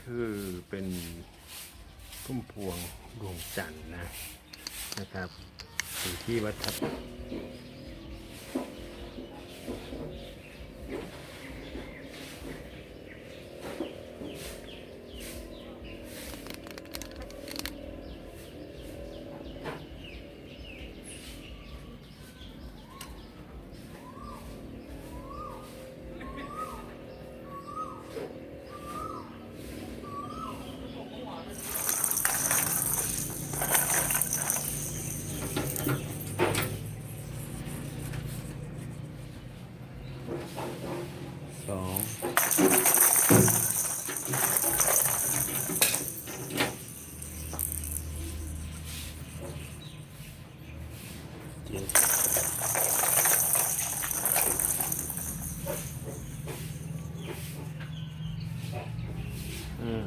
้คือเป็นพุ่มพวงดวงจันทร์นะนะครับอยู่ที่วัดทับ เจ็ดอืม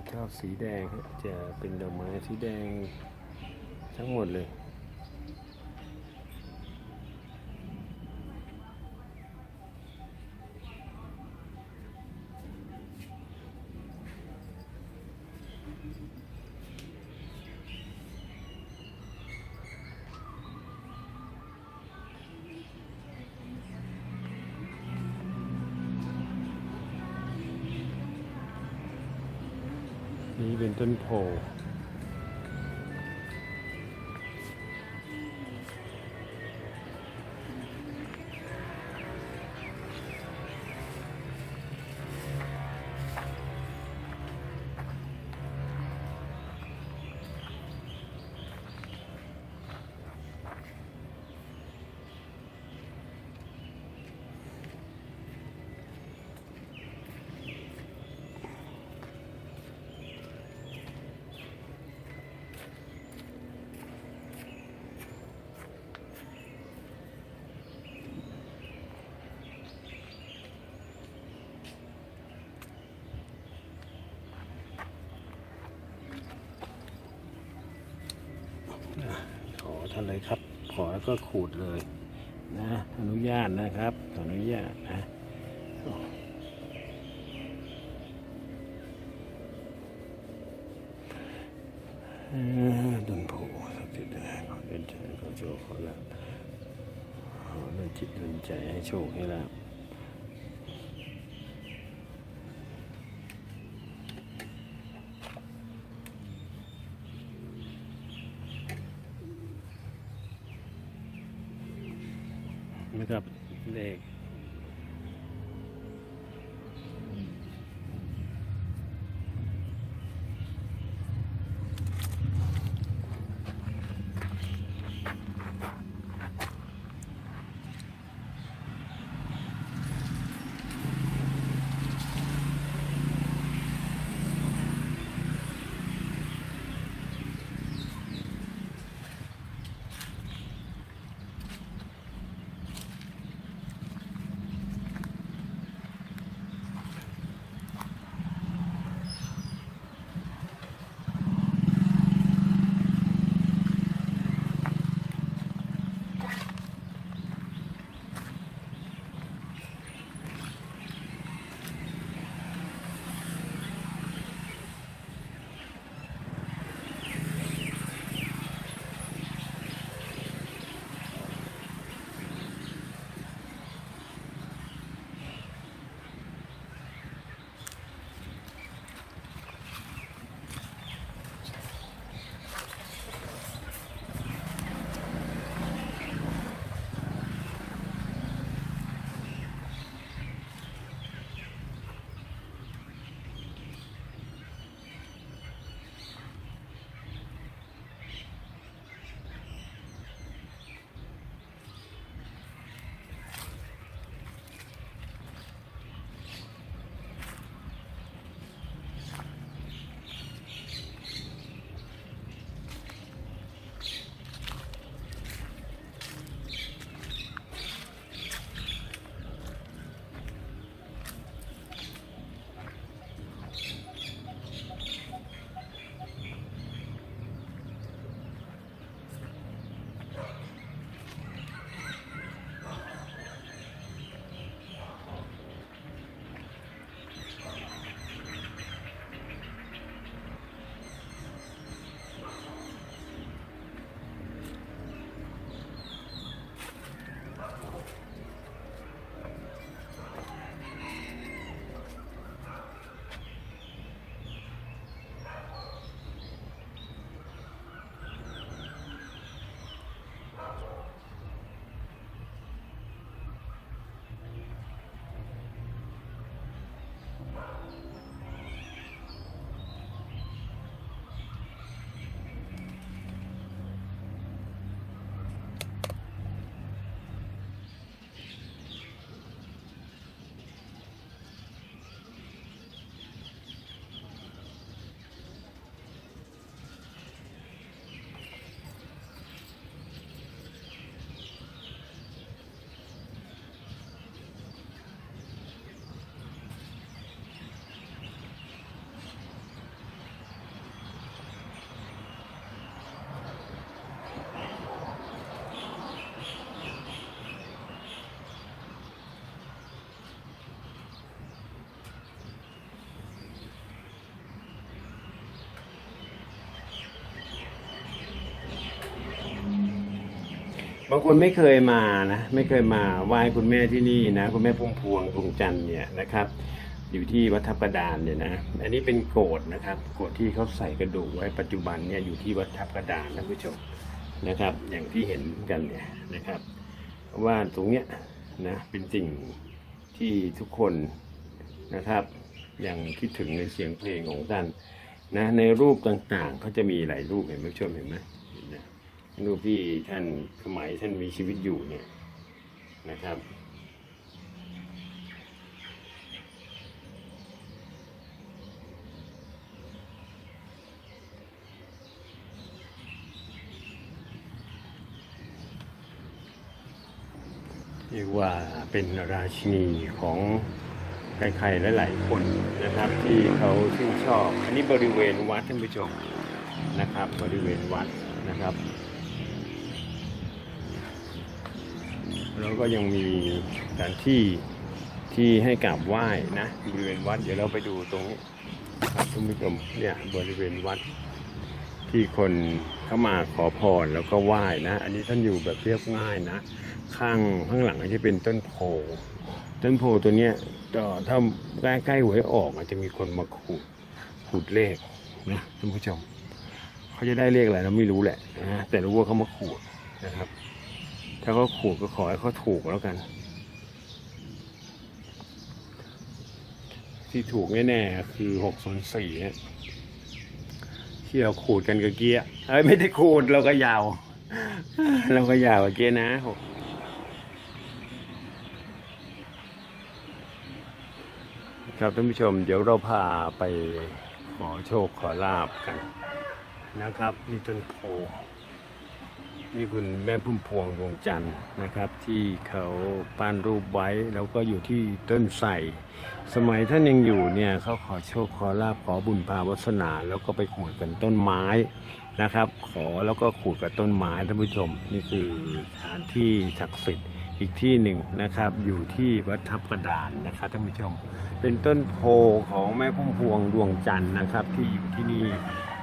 ที่ชอบสีแดงจะเป็นดอกไม้สีแดงทั้งหมดเลย นี่เท่านเลยครับ ขอแล้วก็ขูดเลยนะอนุญาตนะครับขออนุญาตนะเอ่อดนผูสักทีนะขอเดินใจขอโชคขอละขอเดินจิตเดินใจให้โชคให้ละ นะครับเลข บางคนไม่เคยมานะไม่เคยมาไหว้คุณแม่ที่นี่นะ คุณแม่พุ่มพวงดวงจันทร์เนี่ยนะครับ อยู่ที่วัดทับกระดานเนี่ยนะอันนี้เป็นโกดนะครับโกดที่เขาใส่กระดูกไว้ปัจจุบันเนี่ยอยู่ที่วัดทับกระดานนะผู้ชมนะครับ อย่างที่เห็นกันเนี่ยนะครับว่าตรงเนี้ยนะเป็นสิ่งที่ทุกคนนะครับยังคิดถึงในเสียงเพลงของท่านนะในรูปต่างๆเขาจะมีหลายรูปเห็นไหมผู้ชมเห็นไหมนะ รูปที่ท่านสมัยท่านมีชีวิตอยู่เนี่ยนะครับ เรียกว่าเป็นราชินีของใครๆหลายๆคนนะครับ ที่เขาชื่นชอบ อันนี้บริเวณวัดท่านผู้ชมนะครับ บริเวณวัดนะครับ แล้วก็ยังมีสถานที่ที่ให้กราบไหว้นะบริเวณวัด เดี๋ยวเราไปดูตรงนี้ครับท่านผู้ชมเนี่ยบริเวณวัด ที่คนเข้ามาขอพรแล้วก็ไหว้นะ อันนี้ท่านอยู่แบบเรียบง่ายนะ ข้างข้างหลังก็จะเป็นต้นโพต้นโพตัวเนี้ยถ้าใกล้ใกล้ๆหวยออกอาจจะมีคนมาขูดขูดเลขนะท่านผู้ชมเขาจะได้เลขอะไรเราไม่รู้แหละนะแต่รู้ว่าเขามาขูดนะครับ ถ้าเขาขูดก็ขอให้เขาถูกแล้วกัน ที่ถูกแน่ๆคือหกศูนสี่เนี่ยที่เราขูดกันกับเกี้ยเอ้ยไม่ได้ขูดเราก็ยาว เราก็ยาวกับเกี้ยนะครับท่านผู้ชมเดี๋ยวเราพาไปขอโชคขอลาบกันนะครับนี่ต้นโพ นี่คุณแม่พุ่มพวงดวงจันทร์นะครับ ที่เขาปั้นรูปไว้แล้วก็อยู่ที่ต้นไทรสมัยท่านยังอยู่เนี่ยเขาขอโชคขอลาบขอบุญพาวัสนา แล้วก็ไปขูดกันต้นไม้นะครับ ขอแล้วก็ขูดกับต้นไม้ท่านผู้ชม นี่คือสถานที่ศักดิ์สิทธิ์อีกที่หนึ่งนะครับ อยู่ที่วัดทับกระดานนะครับท่านผู้ชม เป็นต้นโพของแม่พุ่มพวงดวงจันทร์นะครับ ที่อยู่ที่นี่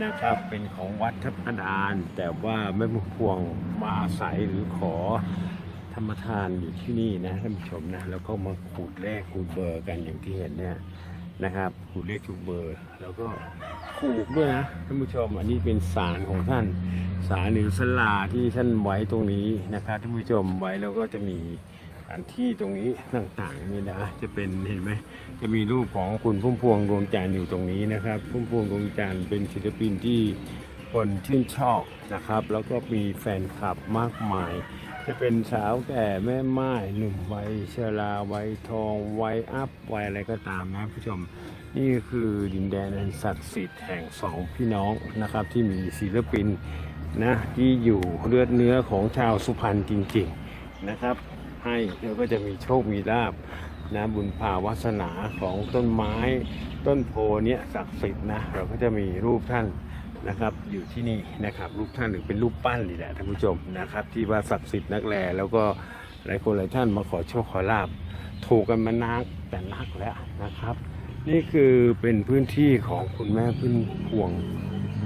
นะครับ เป็นของวัดทับกระดาน แต่ว่าแม่พุ่มพวงมาอาศัยหรือขอธรรมทานอยู่ที่นี่นะท่านผู้ชมนะแล้วก็มาขูดเลขขูดเบอร์กันอย่างที่เห็นเนี่ยนะครับขูดเลขขูดเบอร์ แล้วก็ถูกด้วยนะท่านผู้ชมอันนี้เป็นสารของท่านสารหรือสลาที่ท่านไว้ตรงนี้นะครับท่านผู้ชมไว้แล้วก็จะมีานที่ตรงนี้ต่างๆนี่นะจะเป็นเห็นไหมจะมีรูปของคุณพุ่มพวงดวงจันทร์อยู่ตรงนี้นะครับ พุ่มพวงดวงจันทร์เป็นศิลปินที่คนชื่นชอบนะครับ แล้วก็มีแฟนคลับมากมาย จะเป็นสาวแก่แม่ไม้หนุ่มวัยชราวัยทองวัยอัพวัยอะไรก็ตามนะผู้ชมนี่คือดินแดนอันศักดิ์สิทธิ์แห่งสองพี่น้องนะครับที่มีศิลปินนะที่อยู่เลือดเนื้อของชาวสุพรรณจริง ๆนะครับ ให้แล้วก็จะมีโชคมีลาบนะบุญภาวาสนาของต้นไม้ต้นโพเนี้ยศักดิ์สิทธิ์นะเราก็จะมีรูปท่านนะครับอยู่ที่นี่นะครับรูปท่านหรือเป็นรูปปั้นนี่แหละท่านผู้ชมนะครับที่ว่าศักดิ์สิทธิ์นักแลแล้วก็หลายคนหลายท่านมาขอโชคขอลาบถูกกันมานักแต่นักแล้วนะครับ นี่คือเป็นพื้นที่ของคุณแม่พึ่งพวง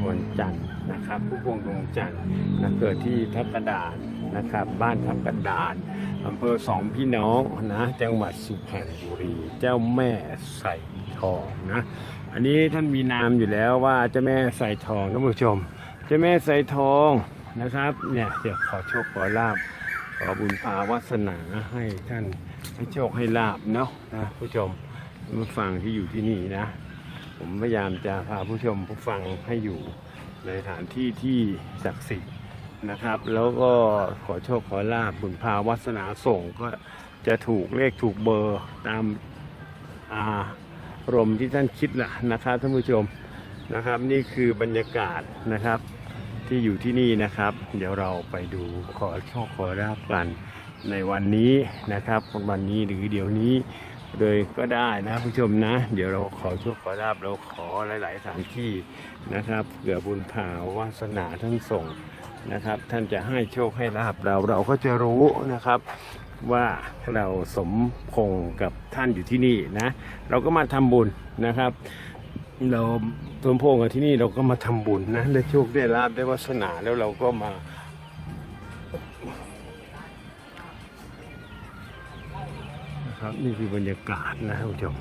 วงจันทร์นะครับ ผู้พวงดวงจันทร์นะเกิดที่ทับกระดานนะครับ บ้านทับกระดานอำเภอสองพี่น้องนะจังหวัดสุพรรณบุรี เจ้าแม่ใส่ทองนะ อันนี้ท่านมีนามอยู่แล้วว่าเจ้าแม่ใส่ทองท่านผู้ชม เจ้าแม่ใส่ทองนะครับ เนี่ยเดี๋ยวขอโชคขอลาบขอบุญพาวาสนาให้ท่านให้โชคให้ลาบเนาะนะผู้ชมผู้ฟังที่อยู่ที่นี่นะ ผมพยายามจะพาผู้ชมผู้ฟังให้อยู่ในสถานที่ที่ศักดิ์สิทธิ์นะครับ แล้วก็ขอโชคขอลาบบุญพาวาสนาส่งก็จะถูกเลขถูกเบอร์ตามอารมณ์ที่ท่านคิดล่ะนะครับท่านผู้ชมนะครับนี่คือบรรยากาศนะครับที่อยู่ที่นี่นะครับ เดี๋ยวเราไปดูขอโชคขอราบกันในวันนี้นะครับวันนี้หรือเดี๋ยวนี้ เลยก็ได้นะผู้ชมนะ เดี๋ยวเราขอโชคขอราบเราขอหลายๆสถานที่นะครับเผื่อบุญภาวาสนาท่านส่งนะครับ ท่านจะให้โชคให้ลาบเราเราก็จะรู้นะครับว่าเราสมพงษ์กับท่านอยู่ที่นี่นะ เราก็มาทำบุญนะครับ เราสมพงษ์กับที่นี่เราก็มาทำบุญนะได้โชคได้ลาบได้วาสนาแล้วเราก็มา ครับ นี่คือบรรยากาศนะครับผู้ชม